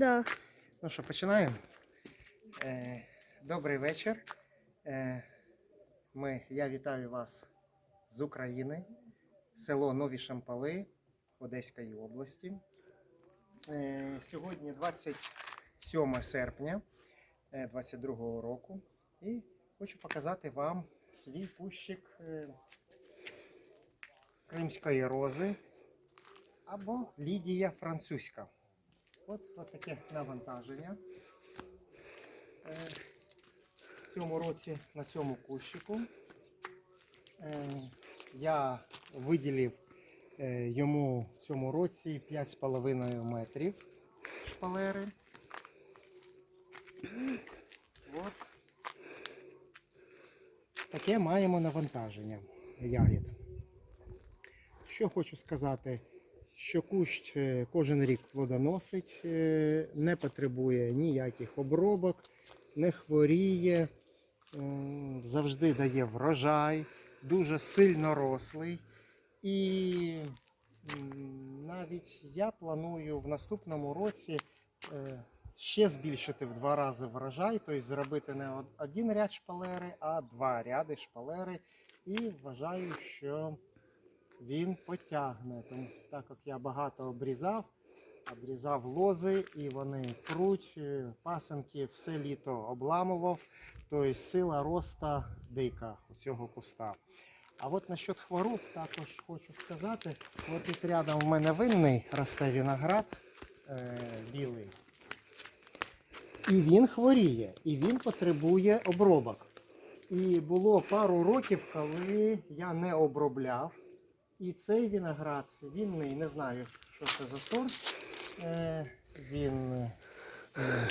Да. Ну що, починаємо? Е, добрий вечір. Е, ми, я вітаю вас з України, село Нові Шампали Одеської області. Е, сьогодні 27 серпня 2022 року. І хочу показати вам свій кущик е, кримської рози або Лідія французька. От, от таке навантаження. Е, В цьому році на цьому кущику е, я виділив е, йому в цьому році 5,5 метрів шпалери. І от таке маємо навантаження ягід. Що хочу сказати, що кущ е, кожен рік плодоносить, е, не потребує ніяких обробок, не хворіє, завжди дає врожай, дуже сильно рослий. І навіть я планую в наступному році е, ще збільшити в два рази врожай, тобто зробити не один ряд шпалери, а два ряди шпалери. І вважаю, що він потягне. Тому так як я багато обрізав, обрізав лози і вони пруть, е, пасенки все літо обламував. Тобто сила роста дика у цього куста. А от насчет хвороб також хочу сказати. От тут рядом в мене винний росте виноград е, білий. І він хворіє, і він потребує обробок. І було пару років, коли я не обробляв. І цей виноград, він не, знаю, що це за сорт. Е, він е, е,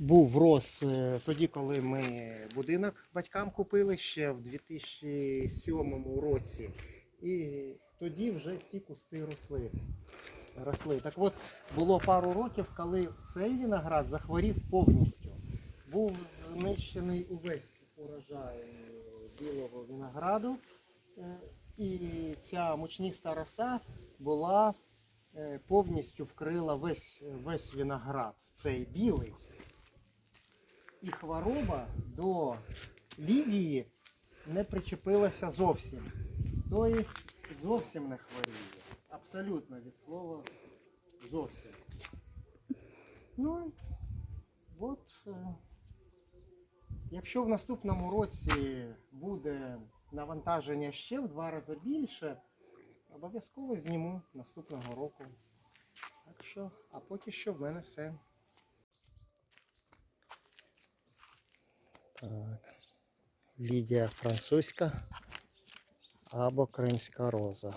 був рос е, тоді, коли ми будинок батькам купили ще в 2007 році. І тоді вже ці кусти росли. росли. Так от, було пару років, коли цей виноград захворів повністю. Був знищений увесь урожай білого винограду. І ця мучніста роса була е, повністю вкрила весь, весь виноград, цей білий. І хвороба до Лідії не причепилася зовсім. Тобто зовсім не хворіє. Абсолютно від слова зовсім. Ну, от, е, якщо в наступному році буде навантаження ще в два рази більше, обов'язково зніму наступного року. Так що, а поки що в мене все. Так. Лідія французька або кримська роза.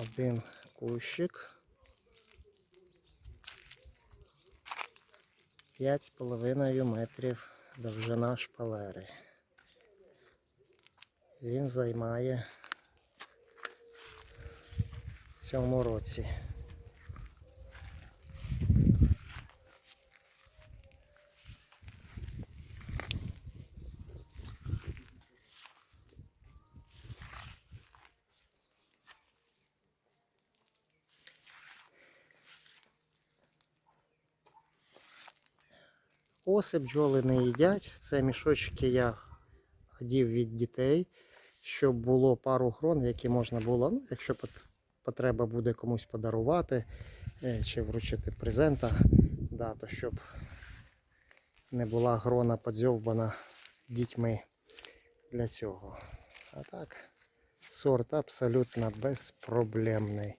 Один кущик. П'ять з половиною метрів довжина шпалери. Він займає в цьому році. Оси бджоли не їдять. Це мішочки я одів від дітей, щоб було пару грон, які можна було, ну, якщо потреба буде комусь подарувати е, чи вручити презента, да, то щоб не була грона подзьовбана дітьми для цього. А так, сорт абсолютно безпроблемний.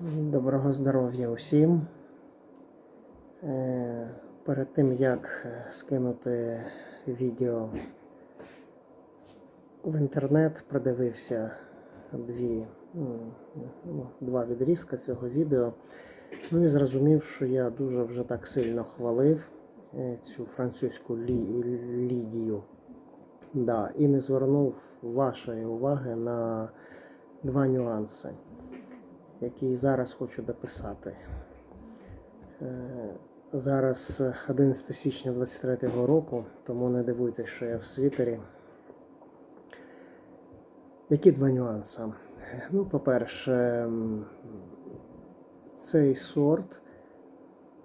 Доброго здоров'я усім. Е, Перед тим як е, скинути відео в інтернет, продивився дві, ну, два відрізка цього відео. Ну і зрозумів, що я дуже вже так сильно хвалив е, цю французьку лі- лідію. Да, і не звернув вашої уваги на два нюанси, які зараз хочу дописати. Е, Зараз 11 січня 23 року, тому не дивуйтесь, що я в світері. Які два нюанси? Ну, по-перше, цей сорт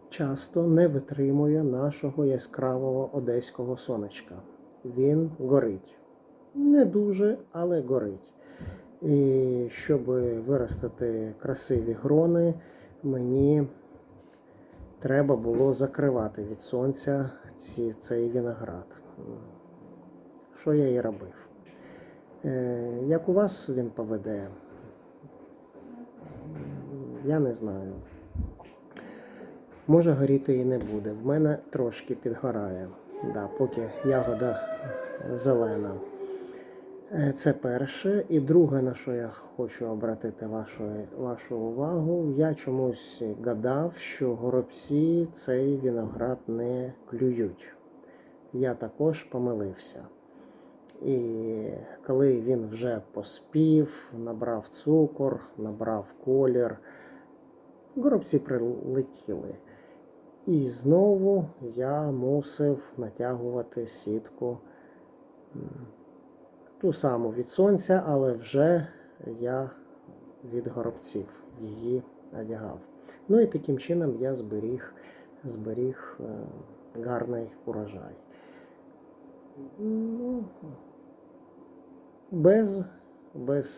часто не витримує нашого яскравого одеського сонечка. Він горить. Не дуже, але горить. І щоб виростити красиві грони, мені треба було закривати від сонця ці, цей виноград. Що я і робив. Е, Як у вас він поведе, я не знаю. Може горіти і не буде. В мене трошки підгорає, да, поки ягода зелена. Е, Це перше. І друге, на що я хочу обратити вашу, вашу увагу, я чомусь гадав, що горобці цей виноград не клюють. Я також помилився. І коли він вже поспів, набрав цукор, набрав колір, горобці прилетіли. І знову я мусив натягувати сітку ту саму від сонця, але вже я від горобців її одягав. Ну і таким чином я зберіг, зберіг е, гарний урожай. Ну, без, без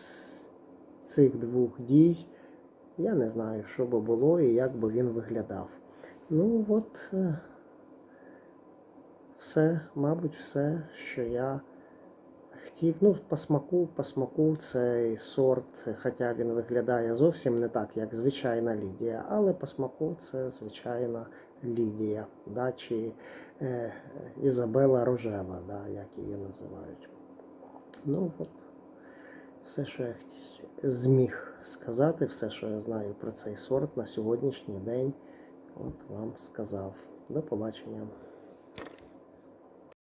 цих двох дій я не знаю, що би було і як би він виглядав. Ну, от е, все, мабуть, все, що я хотів. Ну, по смаку, по смаку цей сорт, хоча він виглядає зовсім не так, як звичайна Лідія, але по смаку це звичайна Лідія, да, чи е, Ізабела Рожева, да, як її називають. Ну, от, все, що я зміг сказати, все, що я знаю про цей сорт на сьогоднішній день, от вам сказав. До побачення.